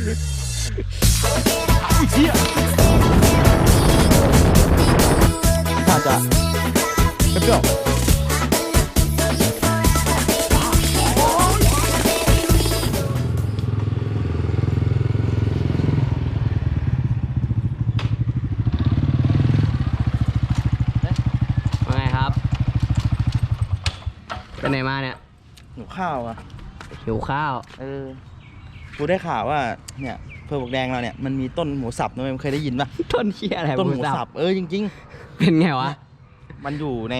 อุ้ยเหี้ยน่าจะเปรี้ยวว่าไงครับไปไหนมาเนี่ยหิวข้าวอะหิวข้าว เออ กูได้ข่าวว่าเนี่ยเพื่อบอกแดงเราเนี่ยมันมีต้นหมูสับนะเว้ยมึงเคยได้ยินปะต้นเชี่ยอะไรต้นหมูสับเออจริง เป็นไงวะๆ มันอยู่ใน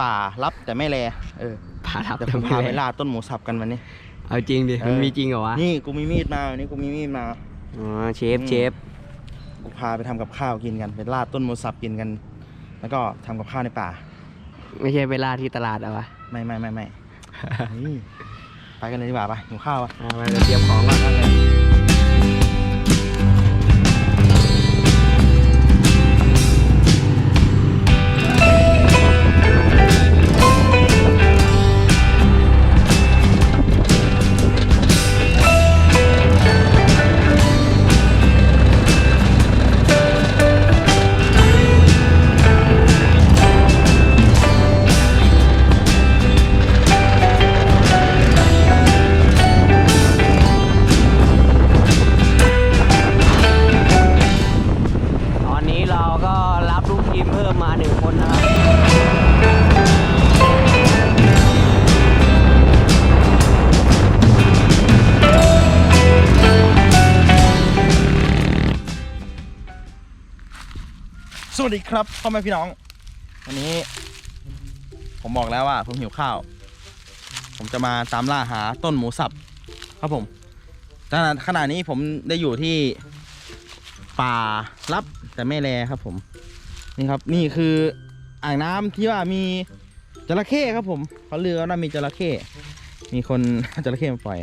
ป่ารับแต่ไม่แลเออพาทับเดี๋ยวผมพาไปล่าต้นหมูสับกันวันนี้ เอาจริงดิ เออ มันมีจริงเหรอวะนี่กูมีมีดมาวันนี้กูมีมีดมา อ๋อเชฟอืมเชฟกูพาไปทำกับข้าวกินกันไปล่าต้นหมูสับกินกัน แล้วก็ทำกับข้าวในป่า ไม่ใช่ไปล่าที่ตลาดเหรอวะไม่ไม่ไม่ไม่ นี่ ไปกันเลยดีกว่าไปหิวข้าวไปเตรียมของก่อนครับต สวัสดีครับพ่อแม่พี่น้อง วันนี้ ผมบอกแล้วว่า ผมหิวข้าว ผมจะมาตามล่าหาต้นหมูสับครับผมขณะขณะนี้ผมได้อยู่ที่ป่าลับแต่ไม่แลครับ ผม นี่ครับ นี่คืออ่างน้ำที่ว่ามีจระเข้ครับ ผมเขาเลือว่าน่ามีจระเข้มีคนจระเข้มาปล่อย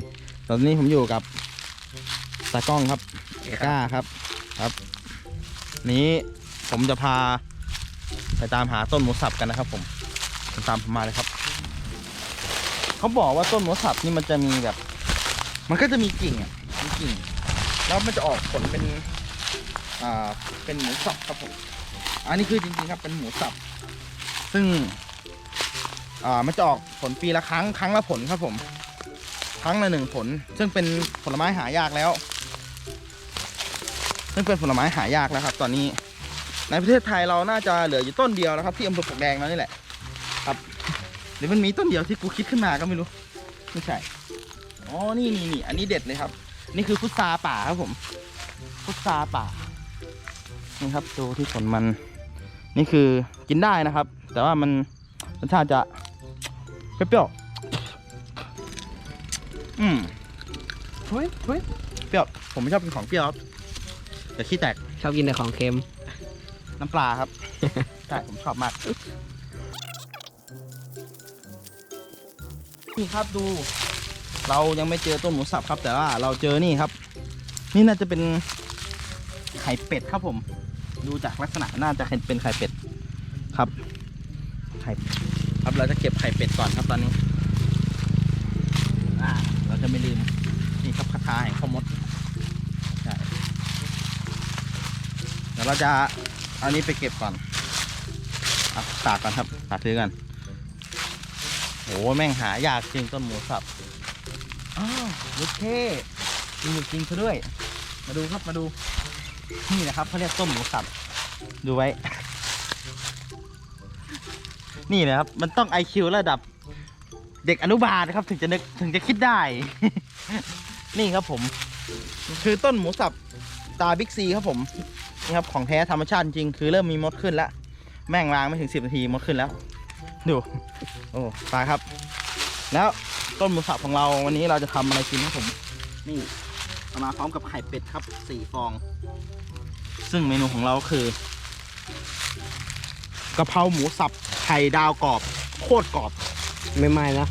ตอนนี้ผมอยู่กับตากล้องครับก้าครับ ครับ นี้ ผมจะพาไปตามหาต้นหมูสับกันนะครับผมตามผมมาเลยครับ เขาบอกว่าต้นหมูสับนี่มันจะมีแบบ มันก็จะมีกิ่งอะมีกิ่ง แล้วมันจะออกผลเป็น อ่า เป็นหมูสับครับผม อันนี้คือจริงๆครับเป็นหมูสับ ซึ่ง อ่า มันจะออกผลปีละครั้ง ครั้งละผลครับผม ครั้งละหนึ่งผล ซึ่งเป็นผลไม้หายากแล้ว ซึ่งเป็นผลไม้หายากแล้วครับ ตอนนี้ ในประเทศไทยเราน่าจะเหลืออยู่ต้นเดียวนะครับ ที่อำเภอปลวกแดงนั่นนี่แหละ ครับหรือมันมีต้นเดียวที่กูคิดขึ้นมาก็ไม่รู้ไม่ใช่อ๋อนี่นี่นี่อันนี้เด็ดเลยครับ นี่คือพุทราป่าครับผม พุทราป่านี่ครับดูที่ผลมัน นี่คือกินได้นะครับ แต่ว่ามันรสชาติจะเปรี้ยวๆอืมทุยทุยเปรี้ยวผมไม่ชอบกินของเปรี้ยวแต่ขี้แตกชอบกินแต่ของเค็ม น้ำปลาครับ ใช่ผมชอบมาก นี่ครับดู เรายังไม่เจอต้นหมูสับครับ แต่ว่าเราเจอนี่ครับ นี่น่าจะเป็นไข่เป็ดครับผม ดูจากลักษณะน่าจะเป็นไข่เป็ดครับไข่ครับเราจะเก็บไข่เป็ดก่อนครับตอนนี้เราจะไม่ลืมนี่ครับคาถาแห่งข้าวมดใช่เดี๋ยวเราจะ อันนี้ไปเก็บก่อนอะตากก่อนครับตากถือกันโหแม่งหายากจริงต้นหมูสับอ้าวลูกเท่จริงจริงซะด้วย มาดูครับมาดู นี่นะครับเขาเรียกต้มหมูสับ ดูไว้ นี่นะครับ มันต้อง IQ ระดับ เด็กอนุบาลนะครับ ถึงจะนึกถึงจะคิดได้ นี่ครับผม คือต้นหมูสับตาบิ๊กซีครับผม นี่ครับของแท้ธรรมชาติจริงคือเริ่มมีมดขึ้นแล้ว แม่งวางไม่ถึง 10 นาทีมดขึ้นแล้ว ดู โอ้ตายครับ แล้วต้นหมูสับของเราวันนี้เราจะทำอะไรกินครับผม นี่เอามาพร้อมกับไข่เป็ดครับสี่ฟอง ซึ่งเมนูของเราคือกะเพราหมูสับไข่ดาวกรอบโคตรกรอบไม่ไหม้นะ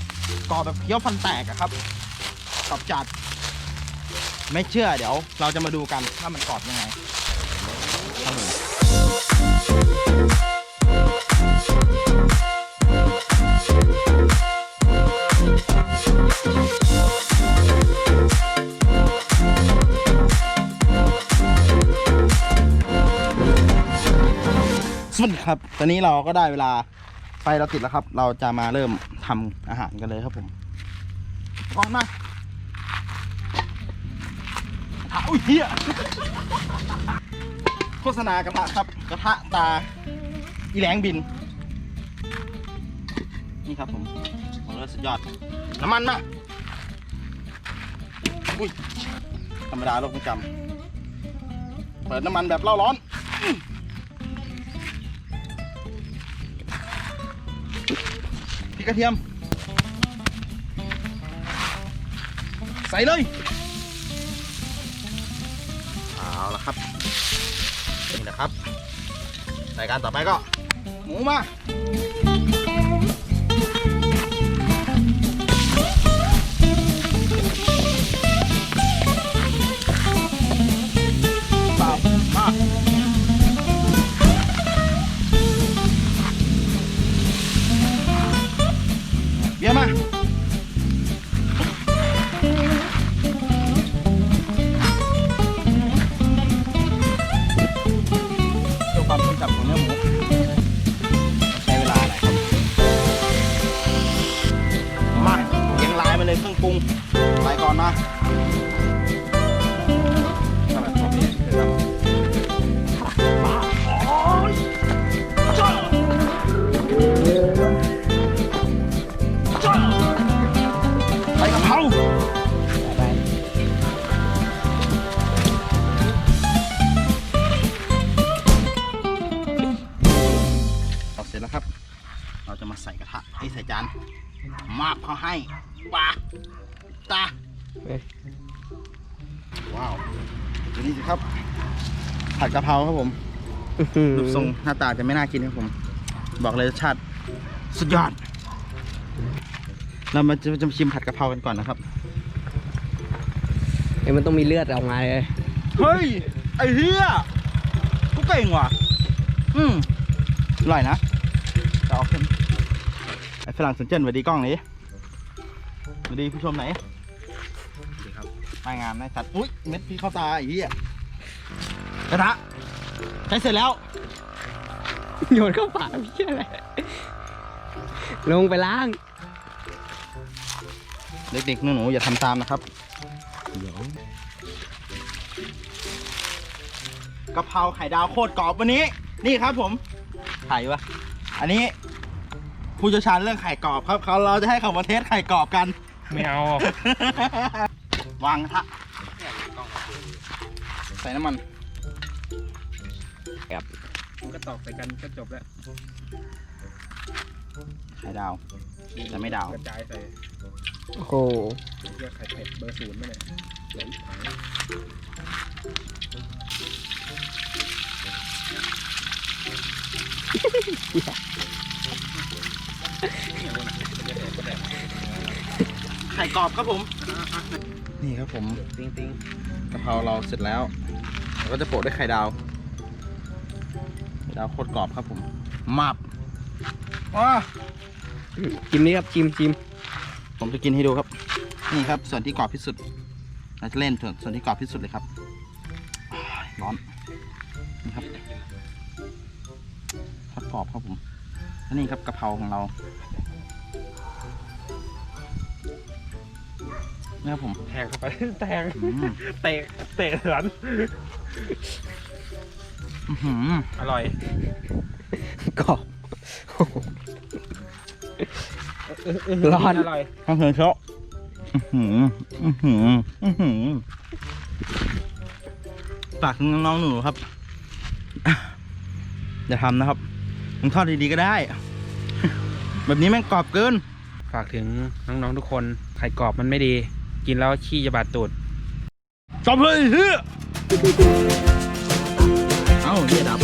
กรอบแบบเคี้ยวฟันแตกอะครับกรอบจัด ไม่เชื่อเดี๋ยว เราจะมาดูกันว่ามันกรอบยังไง สวัสดีครับ ตอนนี้เราก็ได้เวลาไฟเราติดแล้วครับ เราจะมาเริ่มทำอาหารกันเลยครับผมออกมาอุ้ยเฮีย ฆษณากระทะครับ กระทะตา อีแหลงบิน นี่ครับผมของเลิศสุดยอด น้ำมันมาอุ้ยธรรมดาโลกไม่จำเปิดน้ำมันแบบเล่าร้อนพริกกระเทียม ใส่เลย เอาละครับ นะครับรายการต่อไปก็ หมูมา มาเรียงลายมาเลยเครื่องปรุงไปก่อนนะ มาบเขาให้ปาตาเฮ้ยว้าวดูนี่สิครับ ผัดกะเพราครับผมอื้อหือรูปทรงหน้าตาจะไม่น่ากินครับผม บอกเลยรสชาติสุดยอด เรามาจะจะมาชิมผัดกะเพรากันก่อนนะครับเอ้ยมันต้องมีเลือดออกมาเลย เฮ้ย ไอ้เหี้ยกูเก่งว่ะ อืมอร่อยนะจะเอาขึ้นไอ้ฝรั่งสนเจนสวัสดีกล้องนี้ สวัสดีผู้ชมไหนสวัสดีครับรายงานนายสัตว์อุ้ยเม็ดพี่เข้าตาไอ้เหี้ยกระทะใช้เสร็จแล้ว โยนเข้าปากพี่อะไรลงไปล้าง เด็กๆหนูๆอย่าทำตามนะครับกะเพราไข่ดาวโคตรกรอบวันนี้ นี่ครับผมไข่ปะอันนี้ผู้เชี่ยวชาญเรื่องไข่กรอบครับเขาเราจะให้เขามาเทสไข่กรอบกัน ไม่เอา วางกระทะใส่น้ำมันก็ตอกใส่กันก็จบแล้วไข่ดาว แต่ไม่ดาว กระจายใส่โอ้โหเรียกไข่เป็ดเบอร์ศูนย์ไม่เลยเดี๋ยวอีกครั้ง กรอบครับผม นี่ครับผมติ้งติ้งกะเพราเราเสร็จแล้วเราก็จะโปะด้วยไข่ดาวไข่ดาวโคตรกรอบครับผมมับว้าจิ้มนี่ครับจิ้มจิ้มผมจะกินให้ดูครับ นี่ครับ ส่วนที่กรอบที่สุดเราจะเล่นส่วนส่วนที่กรอบที่สุดเลยครับอ้ายร้อนนี่ครับทอดกรอบครับผมและนี่ครับกะเพราของเรา นี่ครับผมแทงเข้าไป แทงอืมเตะเตะหลันอื้อหืออร่อย กรอบ ร้อน อร่อยข้าวเหนียวเชาะอื้อหืออื้อหืออื้อหือฝากถึงน้องๆหนูๆครับอย่าทำนะครับมึงทอดดีๆก็ได้ แบบนี้แม่งกรอบเกิน ฝากถึงน้องๆทุกคนไข่กรอบมันไม่ดี กินแล้วขี้จะบาดตูดจบเลยเฮ้ยเอ้าเฮียดับ